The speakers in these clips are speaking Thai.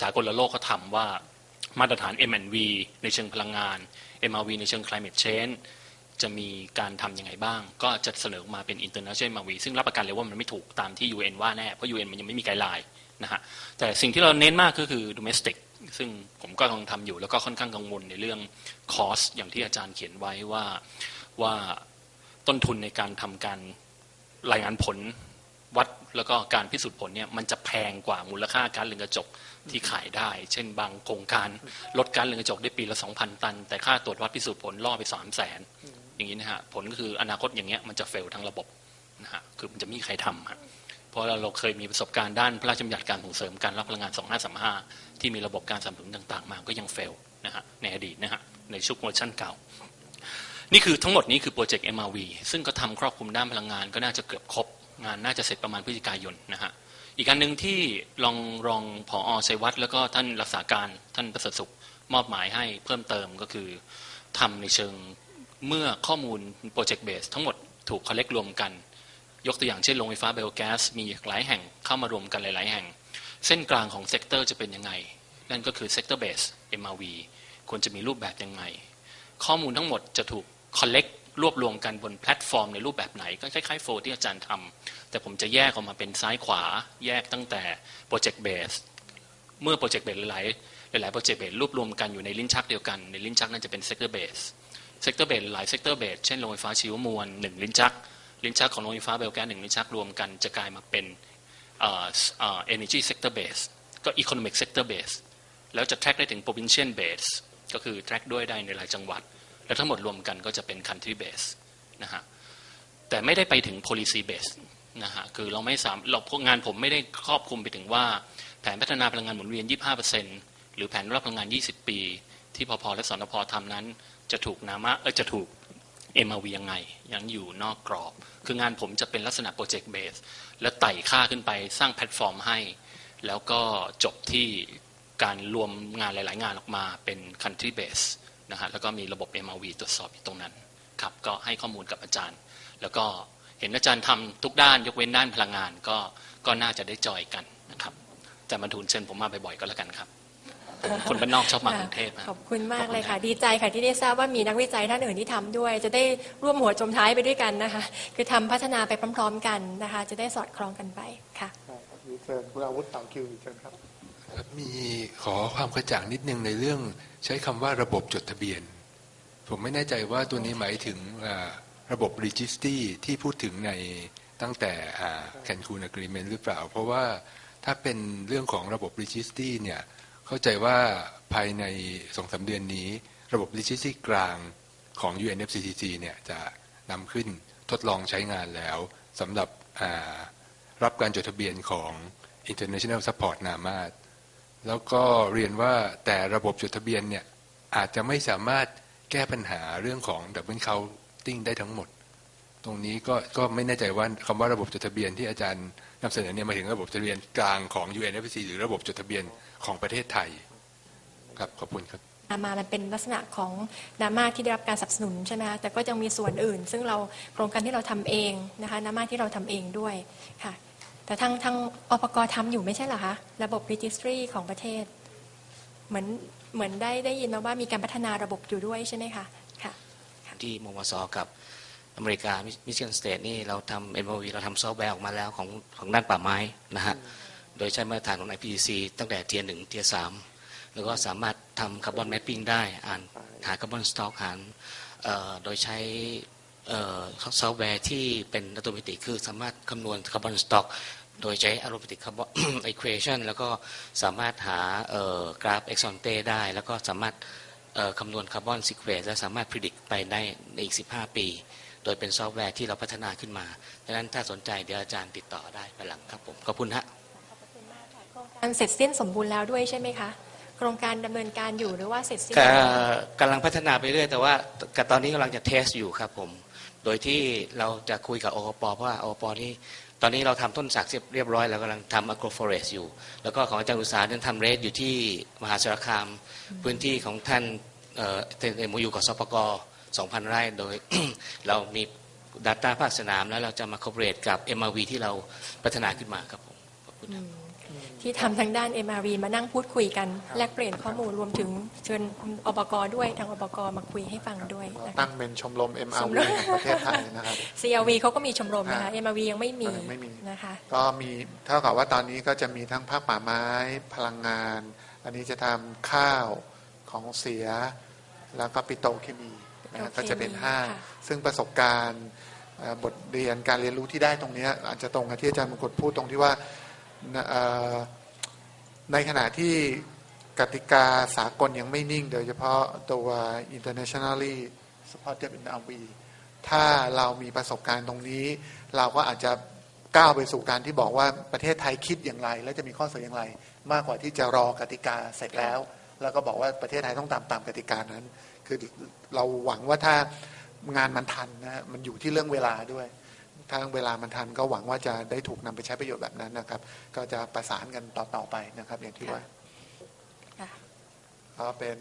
สากลโลกเขาทำว่ามาตรฐาน M&V ในเชิงพลังงาน MRV ในเชิง climate change จะมีการทำยังไงบ้าง ก็จะเสนอมาเป็น international MRV ซึ่งรับประกันเลยว่ามันไม่ถูกตามที่ UN ว่าแน่ เพราะ UN มันยังไม่มีไกด์ไลน์นะฮะแต่สิ่งที่เราเน้นมากก็คือ domestic ซึ่งผมก็กำลังทำอยู่แล้วก็ค่อนข้างกังวลในเรื่อง cost อย่างที่อาจารย์เขียนไว้ว่าว่าต้นทุนในการทำการรายงานผลวัด แล้วก็การพิสูจน์ผลเนี่ยมันจะแพงกว่ามูลค่าการเรือนกระจกที่ขายได้ เช่น บางโครงการลดการเรือนกระจกได้ปีละ 2,000 ตัน แต่ค่าตรวจวัดพิสูจน์ผลล่อไป 3 0 0แสนอย่างนี้นะฮะผลก็คืออนาคตอย่างเงี้ยมันจะเฟลทั้งระบบนะฮะคือมันจะไม่มีใครทำฮะเพราะเราเคยมีประสบการณ์ด้านพระราชบัญญัติการส่งเสริมการรับพลังงาน 2535 ที่มีระบบการสนับสนุนต่าง ๆ มาก็ยังเฟลนะฮะในอดีตนะฮะในชุกเวอร์ชันเก่านี่คือทั้งหมดนี้คือโปรเจกต์ MRV ซึ่งก็ทำครอบคลุมด้านพลังงานก็น่าจะเกือบครบ งานน่าจะเสร็จประมาณพฤศจิกายนนะฮะอีกการหนึ่งที่รองรองผอชัยวัฒน์แล้วก็ท่านรักษาการท่านประเสริฐสุขมอบหมายให้เพิ่มเติมก็คือทำในเชิงเมื่อข้อมูลโปรเจกต์เบสทั้งหมดถูกคอลเลกรวมกัน ยกตัวอย่างเช่นโรงไฟฟ้าไบโอแก๊สมีหลายแห่งเข้ามารวมกันหลาย ๆ แห่ง เส้นกลางของเซกเตอร์จะเป็นยังไง นั่นก็คือเซกเตอร์เบส MRV ควรจะมีรูปแบบยังไง ข้อมูลทั้งหมดจะถูกคอลเลก รวบรวมกันบนแพลตฟอร์มในรูปแบบไหน ก็คล้ายๆโฟที่อาจารย์ทำแต่ผมจะแยกออกมาเป็นซ้ายขวาแยกตั้งแต่โปรเจกต์เบสเมื่อโปรเจกต์เบสหลายๆหลายโปรเจกต์เบสรวบรวมกันอยู่ในลิ้นชักเดียวกันในลิ้นชักนั้นจะเป็นเซกเตอร์เบสเซกเตอร์เบสหลายเซกเตอร์เบสเช่นโรงไฟฟ้าชีวมวลหนึ่งลิ้นชัก ลิ้นชักของโรงไฟฟ้าเบลแก๊สหนึ่งลิ้นชักรวมกันจะกลายมาเป็นเอ่อเอ่อ energy sector base ก็ economic sector base แล้วจะ track ได้ถึง provincial base ก็คือ track ด้วยได้ในหลายจังหวัด แล้วทั้งหมดรวมกันก็จะเป็น country base นะฮะแต่ไม่ได้ไปถึง policy base นะฮะคือเราไม่สามเรางานผมไม่ได้ครอบคลุมไปถึงว่าแผนพัฒนาพลังงานหมุนเวียน 25%หรือแผนรับพลังงาน 20 ปี ที่พอพและสนพทำนั้น จะถูกนามะเออจะถูก MRV ยังไงยังอยู่นอกกรอบ คืองานผมจะเป็นลักษณะโปรเจกต์เบสและไต่ค่าขึ้นไปสร้างแพลตฟอร์มให้ แล้วก็จบที่การรวมงานหลาย ๆ งานออกมาเป็น country base นะฮะแล้วก็มีระบบ MRV ตรวจสอบอยู่ตรงนั้นครับก็ให้ข้อมูลกับอาจารย์ แล้วก็เห็นอาจารย์ทำทุกด้านยกเว้นด้านพลังงานก็ก็น่าจะได้จอยกันนะครับแต่มาทูลเชิญผมมาบ่อยๆก็แล้วกันครับผมคนบ้านนอกชอบมากรุงเทพนะขอบคุณมากเลยค่ะ ดีใจค่ะที่ได้ทราบว่ามีนักวิจัยท่านอื่นที่ทำด้วย จะได้ร่วมหัวจมท้ายไปด้วยกันนะคะ คือทำพัฒนาไปพร้อม ๆ กันนะคะ จะได้สอดคล้องกันไปค่ะครับมีเชิญคุณอาวุธต่างคิวอีกเชิญครับ มีขอความกระจ่างนิดนึงในเรื่องใช้คำว่าระบบจดทะเบียน ผมไม่แน่ใจว่าตัวนี้หมายถึงระบบ registry ที่พูดถึงในตั้งแต่แคนคูน agreement หรือเปล่า เพราะว่าถ้าเป็นเรื่องของระบบ registry เนี่ยเข้าใจว่าภายในสองสาเดือนนี้ ระบบ registry กลางของ UNFCCC เนี่ยจะนำขึ้นทดลองใช้งานแล้วสำหรับรับการจดทะเบียนของ International Support NAMAD แล้วก็เรียนว่าแต่ระบบจดทะเบียนเนี่ยอาจจะไม่สามารถแก้ปัญหาเรื่องของดับเบิลเคาติ้งได้ทั้งหมด ตรงนี้ก็ก็ไม่แน่ใจว่าคำว่าระบบจดทะเบียนที่อาจารย์นำเสนอเนี่ยมาถึงระบบจดทะเบียนกลางของ UNFC หรือระบบจดทะเบียนของประเทศไทย ครับขอบคุณครับนามามันเป็นลักษณะของนามาที่ได้รับการสนับสนุนใช่ไหมคะแต่ก็ยังมีส่วนอื่น ซึ่งเราโครงการที่เราทำเองนะคะนามาที่เราทำเองด้วยค่ะ แต่ทางทางอปกทำอยู่ไม่ใช่เหรอคะ ระบบ registry ของประเทศ เหมือนเหมือนได้ได้ยินมาว่ามีการพัฒนาระบบอยู่ด้วยใช่ไหมคะ ค่ะ ที่มมสกับอเมริกามิชิแกนสเตทนี่เราทำ MOV เราทำซอฟต์แวร์ออกมาแล้วของของด้านป่าไม้นะฮะ โดยใช้มาตรฐานของ IPCC ตั้งแต่เทียร์หนึ่งเทียร์สามแล้วก็สามารถทำคาร์บอนแมปปิ้งได้อ่านหาคาร์บอนสต็อกหาโดยใช้ ซอฟต์แวร์ที่เป็นอัตโนมัติคือสามารถคำนวณคาร์บอนสต็อกโดยใช้อารมติคาร์บอน equation แล้วก็สามารถหากราฟเอ็กซอนเต้ได้ แล้วก็สามารถคำนวณคาร์บอนซีเควนและสามารถพิจิตรไปได้ในอีก 15 ปี โดยเป็นซอฟต์แวร์ที่เราพัฒนาขึ้นมาดังนั้นถ้าสนใจเดี๋ยวอาจารย์ติดต่อได้ภายหลังครับผม ขอบคุณฮะการเสร็จสิ้นสมบูรณ์แล้วด้วยใช่ไหมคะ โครงการดำเนินการอยู่หรือว่าเสร็จสิ้นก็แล้วกำลังพัฒนาไปเรื่อยแต่ว่ากับตอนนี้กำลังจะเทสอยู่ครับผม โดยที่เราจะคุยกับอปเพราะว่าอปนี่ตอนนี้เราทำต้นสักเรียบร้อยแล้วกำลังทำ agroforest อยู่ แล้วก็ของอาจารย์อุตสาหนั้นทำเรสอยู่ที่มหาสารคาม พื้นที่ของท่านเอ่อเอ็มยูกับสปก2,000 ไร่โดยเรามี Data ภาคสนามแล้วเราจะมา cooperate กับ MRV ที่เราพัฒนาขึ้นมาครับผมขอบคุณครับค ที่ทำทางด้าน MRV มานั่งพูดคุยกัน แลกเปลี่ยนข้อมูลรวมถึงเชิญอบกด้วยทางอบกมาคุยให้ฟังด้วยเรานะคะตั้งเป็นชมรมช MRV มรมแห่งประเทศไทยนะครับ CLV เขาก็มีชมรมนะคะอ่า MRV ยังไม่มีไม่มีนะคะก็มีเท่ากับว่าตอนนี้ก็จะมีทั้งภาคป่าไม้พลังงาน อันนี้จะทำข้าวของเสีย แล้วก็ปิโตรเคมีนะฮะปิโตรเคมีก็จะเป็นห้าค่ะซึ่งประสบการณ์เอ่อบทเรียนการเรียนรู้ที่ได้ตรงเนี้ยอาจจะตรงกับที่อาจารย์มงคลพูดตรงที่ว่าเอ่อ ในขณะที่กติกาสากลยังไม่นิ่ง โดยเฉพาะตัว internationally supported NRV ถ้าเรามีประสบการณ์ตรงนี้ เราก็อาจจะก้าวไปสู่การที่บอกว่าประเทศไทยคิดอย่างไร และจะมีข้อเสนออย่างไร มากกว่าที่จะรอกติกาเสร็จแล้ว แล้วก็บอกว่าประเทศไทยต้องตามตามกติกานั้น คือเราหวังว่าถ้างานมันทันนะมันอยู่ที่เรื่องเวลาด้วย ถ้าเวลามันทันก็หวังว่าจะได้ถูกนำไปใช้ประโยชน์แบบนั้นนะครับ ก็จะประสานกันต่อๆไปนะครับ อย่างที่ว่าค่ะก็เป็น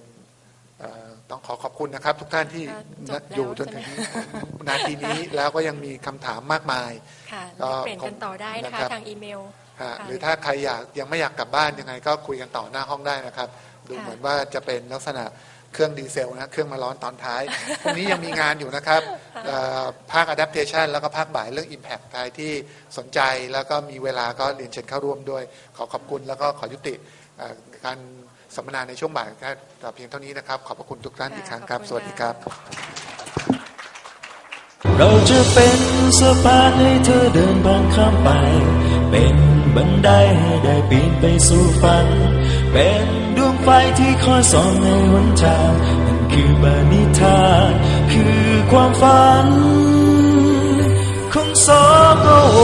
เอ่อต้องขอขอบคุณนะครับ ทุกท่านที่ก็จบแล้วอยู่จนถึงใช่ไหมนาทีนี้แล้วก็ยังมีคำถามมากมายค่ะก็แลกเปลี่ยนกันต่อได้นะครัคะบทางอีเมลฮะค่ะหรือถ้าใครอยากยังไม่อยากกลับบ้านยังไง ก็คุยกันต่อหน้าห้องได้นะครับ ดูค่ะเหมือนว่าจะเป็นลักษณะ เครื่องดีเซลนะเครื่องมาร้อนตอนท้ายพรุ่งนี้ยังมีงานอยู่นะครับเอ่อภาค adaptation แล้วก็ภาคบ่ายเรื่อง impact ใครที่สนใจแล้วก็มีเวลาก็เรียนเชิญเข้าร่วมด้วย ขอขอบคุณแล้วก็ขอยุติเอ่อการสัมมนาในช่วงบ่ายแค่แต่เพียงเท่านี้นะครับ ขอบพระคุณทุกท่านอีกครั้งครับขอบคุณสวัสดีครับค่ะเราจะเป็นสะพานให้เธอเดินบางข้ามไป เป็นบันไดให้ได้ปีนไปสู่ฝัน เป็นดวง ไฟที่คอยส่องในหนทางนั่นคือบานิทานคือความฝันของสกโอ